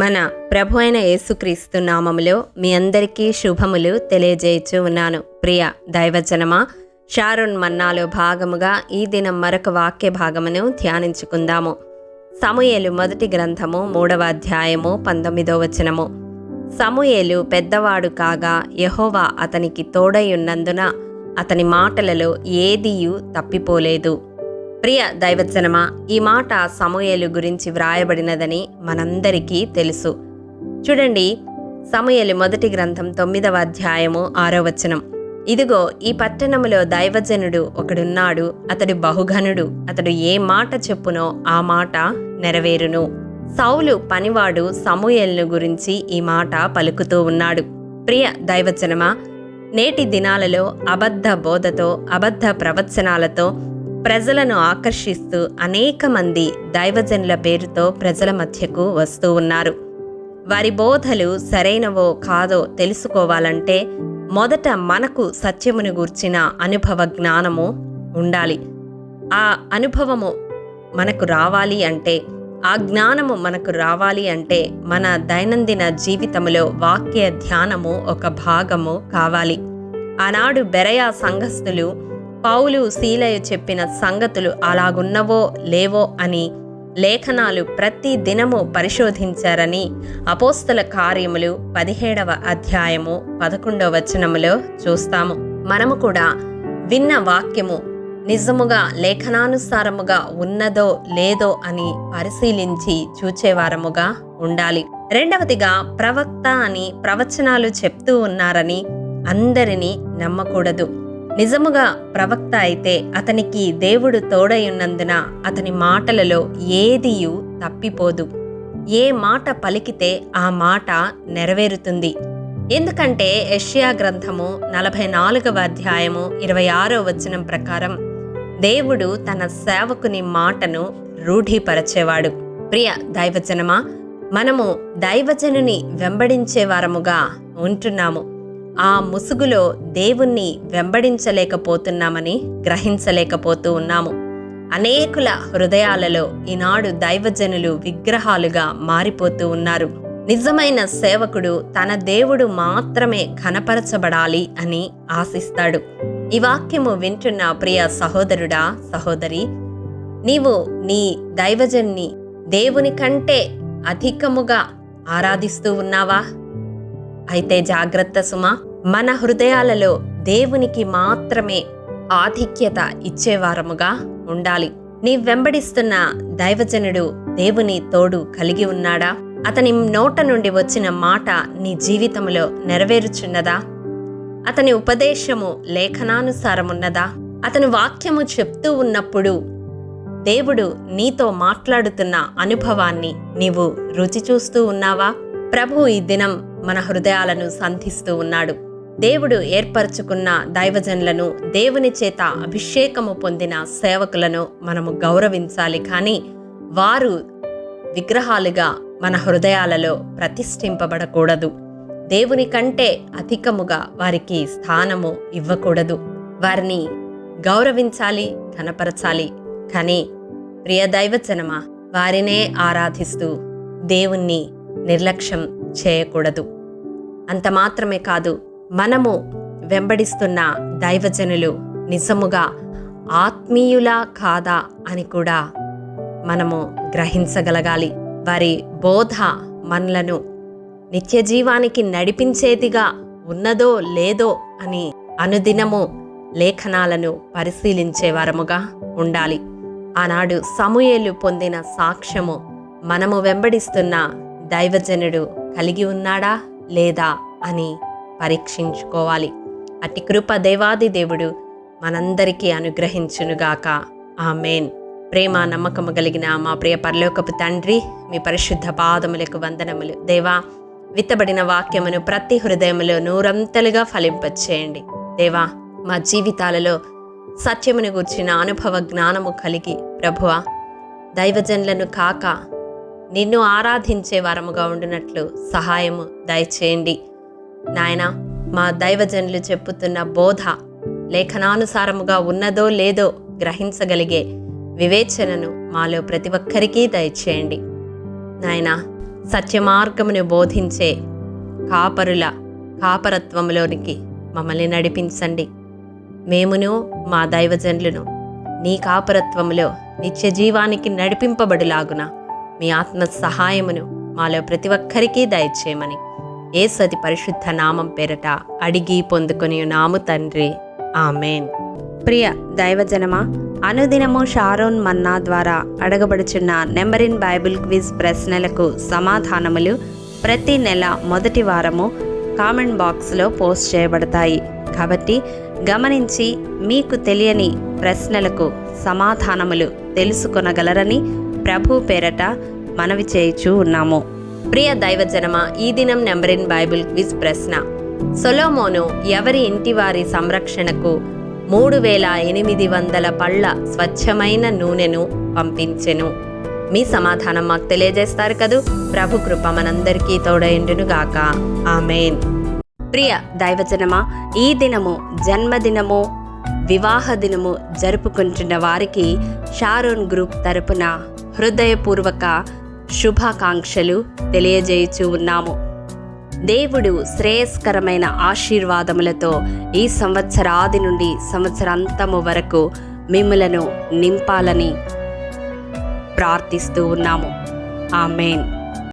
మన ప్రభు అయిన యేసుక్రీస్తు నామములో మీ అందరికీ శుభములు తెలియజేయచ్చు ఉన్నాను. ప్రియ దైవజనమా షారున్ మన్నాలో భాగముగా ఈ దినం మరొక వాక్య భాగమును ధ్యానించుకుందాము. సమూయేలు మొదటి గ్రంథము మూడవ అధ్యాయము పంతొమ్మిదో వచనము. సమూయేలు పెద్దవాడు కాగా యహోవా అతనికి తోడై ఉన్నందున అతని మాటలలో ఏదియు తప్పిపోలేదు. ప్రియ దైవజనమా ఈ మాట సమూయేలు గురించి వ్రాయబడినదని మనందరికీ తెలుసు. చూడండి సమూయేలు మొదటి గ్రంథం తొమ్మిదవ అధ్యాయము ఆరో వచనం. ఇదిగో ఈ పట్టణములో దైవజనుడు ఒకడున్నాడు అతడు బహుఘనుడు అతడు ఏ మాట చెప్పునో ఆ మాట నెరవేరును. సౌలు పనివాడు సమూయేలును గురించి ఈ మాట పలుకుతూ ఉన్నాడు. ప్రియ దైవజనమా నేటి దినాలలో అబద్ధ బోధతో అబద్ధ ప్రవచనాలతో ప్రజలను ఆకర్షిస్తూ అనేక మంది దైవజనుల పేరుతో ప్రజల మధ్యకు వస్తూ ఉన్నారు. వారి బోధలు సరైనవో కాదో తెలుసుకోవాలంటే మొదట మనకు సత్యమును గూర్చిన అనుభవ జ్ఞానము ఉండాలి. ఆ అనుభవము మనకు రావాలి అంటే ఆ జ్ఞానము మనకు రావాలి అంటే మన దైనందిన జీవితంలో వాక్య ధ్యానము ఒక భాగము కావాలి. ఆనాడు బెరయా సంఘస్థులు పౌలు శీలయ చెప్పిన సంగతులు అలాగున్నవో లేవో అని లేఖనాలు ప్రతి దినము పరిశోధించారని అపోస్తల కార్యములు పదిహేడవ అధ్యాయము పదకొండవ వచనములో చూస్తాము. మనము కూడా విన్న వాక్యము నిజముగా లేఖనానుసారముగా ఉన్నదో లేదో అని పరిశీలించి చూచేవారముగా ఉండాలి. రెండవదిగా ప్రవక్త అని ప్రవచనాలు చెప్తూ ఉన్నారని అందరినీ నమ్మకూడదు. నిజముగా ప్రవక్త అయితే అతనికి దేవుడు తోడయున్నందున అతని మాటలలో ఏదియు తప్పిపోదు. ఏ మాట పలికితే ఆ మాట నెరవేరుతుంది. ఎందుకంటే యష్యా గ్రంథము నలభై నాలుగవ అధ్యాయము ఇరవై ఆరో వచనం ప్రకారం దేవుడు తన సేవకుని మాటను రూఢీపరచేవాడు. ప్రియ దైవజనమా మనము దైవజనుని వెంబడించే వారముగా ఉంటున్నాము. ఆ ముసుగులో దేవుణ్ణి వెంబడించలేకపోతున్నామని గ్రహించలేకపోతూ ఉన్నాము. అనేకుల హృదయాలలో ఈనాడు దైవజనులు విగ్రహాలుగా మారిపోతూ ఉన్నారు. నిజమైన సేవకుడు తన దేవుడు మాత్రమే ఘనపరచబడాలి అని ఆశిస్తాడు. ఈ వాక్యము వింటున్న ప్రియ సహోదరుడా సహోదరి నీవు నీ దైవజన్ని దేవుని కంటే అధికముగా ఆరాధిస్తూ ఉన్నావా? అయితే జాగ్రత్త సుమ. మన హృదయాలలో దేవునికి మాత్రమే ఆధిక్యత ఇచ్చేవారముగా ఉండాలి. నీ వెంబడిస్తున్న దైవజనుడు దేవుని తోడు కలిగి ఉన్నాడా? అతని నోట నుండి వచ్చిన మాట నీ జీవితంలో నెరవేరుచున్నదా? అతని ఉపదేశము లేఖనానుసారమున్నదా? అతని వాక్యము చెప్తూ ఉన్నప్పుడు దేవుడు నీతో మాట్లాడుతున్న అనుభవాన్ని నీవు రుచి చూస్తూ ఉన్నావా? ప్రభు ఈ దినం మన హృదయాలను సంధిస్తూ ఉన్నాడు. దేవుడు ఏర్పరచుకున్న దైవజనులను దేవుని చేత అభిషేకము పొందిన సేవకులను మనము గౌరవించాలి. కానీ వారు విగ్రహాలుగా మన హృదయాలలో ప్రతిష్ఠింపబడకూడదు. దేవుని కంటే అధికముగా వారికి స్థానము ఇవ్వకూడదు. వారిని గౌరవించాలి కనపరచాలి కానీ ప్రియ దైవజనమా వారినే ఆరాధిస్తూ దేవుణ్ణి నిర్లక్ష్యం చేయకూడదు. అంత మాత్రమే కాదు మనము వెంబడిస్తున్న దైవజనులు నిజముగా ఆత్మీయులా కాదా అని కూడా మనము గ్రహించగలగాలి. వారి బోధ మనలను నిత్య జీవానికి నడిపించేదిగా ఉన్నదో లేదో అని అనుదినము లేఖనాలను పరిశీలించేవారముగా ఉండాలి. ఆనాడు సమూయేలు పొందిన సాక్ష్యము మనము వెంబడిస్తున్న దైవజనుడు కలిగి ఉన్నాడా లేదా అని పరీక్షించుకోవాలి. అట్టి కృప దేవాది దేవుడు మనందరికీ అనుగ్రహించునుగాక. ఆమెన్. ప్రేమ నమ్మకము కలిగిన మా ప్రియ పరలోకపు తండ్రి మీ పరిశుద్ధ పాదములకు వందనములు. దేవా విత్తబడిన వాక్యమును ప్రతి హృదయములో నూరంతలుగా ఫలింపచేయండి. దేవా మా జీవితాలలో సత్యమును గూర్చిన అనుభవ జ్ఞానము కలిగి ప్రభువ దైవజనులను కాక నిన్ను ఆరాధించే వారముగా ఉండినట్లు సహాయము దయచేయండి. నాయన మా దైవజనులు చెప్పుతున్న బోధ లేఖనానుసారముగా ఉన్నదో లేదో గ్రహించగలిగే వివేచనను మాలో ప్రతి ఒక్కరికి దయచేయండి. నాయనా సత్యమార్గమును బోధించే కాపరుల కాపరత్వంలోనికి మమ్మల్ని నడిపించండి. మేమును మా దైవజనులను నీ కాపరత్వములో నిత్య జీవానికి నడిపింపబడులాగున మీ ఆత్మ సహాయమును మాలో ప్రతి ఒక్కరికి దయచేయమని. ఏ సతి పరిశుద్ధ నామం పేరట అడిగి పొందుకొని నాము తండ్రి. ఆమెన్. ప్రియ దైవజనమా అనుదినము షారోన్ మన్నా ద్వారా అడగబడుచున్న నెంబర్ ఇన్ బైబిల్ క్విజ్ ప్రశ్నలకు సమాధానములు ప్రతి నెల మొదటి వారము కామెంట్ బాక్స్లో పోస్ట్ చేయబడతాయి. కాబట్టి గమనించి మీకు తెలియని ప్రశ్నలకు సమాధానములు తెలుసుకొనగలరని ప్రభు పేరట మనవి చేయుచూ ఉన్నాము. ప్రియ దైవజనమ ఈ దినం నెంబర్ ఇన్ బైబిల్ క్విజ్ ప్రశ్న. సొలోమోను ఎవరి ఇంటి వారి సంరక్షణకు మూడు వేల ఎనిమిది వందల పళ్ళ స్వచ్ఛమైన నూనెను పంపించెను? మీ సమాధానం మాకు తెలియజేస్తారు కదూ. ప్రభు కృప మనందరికీ తోడైండునుగాక ఆమెన్. ప్రియ దైవజనమా ఈ దినము జన్మదినము వివాహ దినము జరుపుకుంటున్న వారికి షారోన్ గ్రూప్ తరపున హృదయపూర్వక శుభాకాంక్షలు తెలియజేయచూ ఉన్నాము. దేవుడు శ్రేయస్కరమైన ఆశీర్వాదములతో ఈ సంవత్సరాది నుండి సంవత్సరాంతము వరకు మిమ్మలను నింపాలని ప్రార్థిస్తూ ఉన్నాము. ఆమెన్.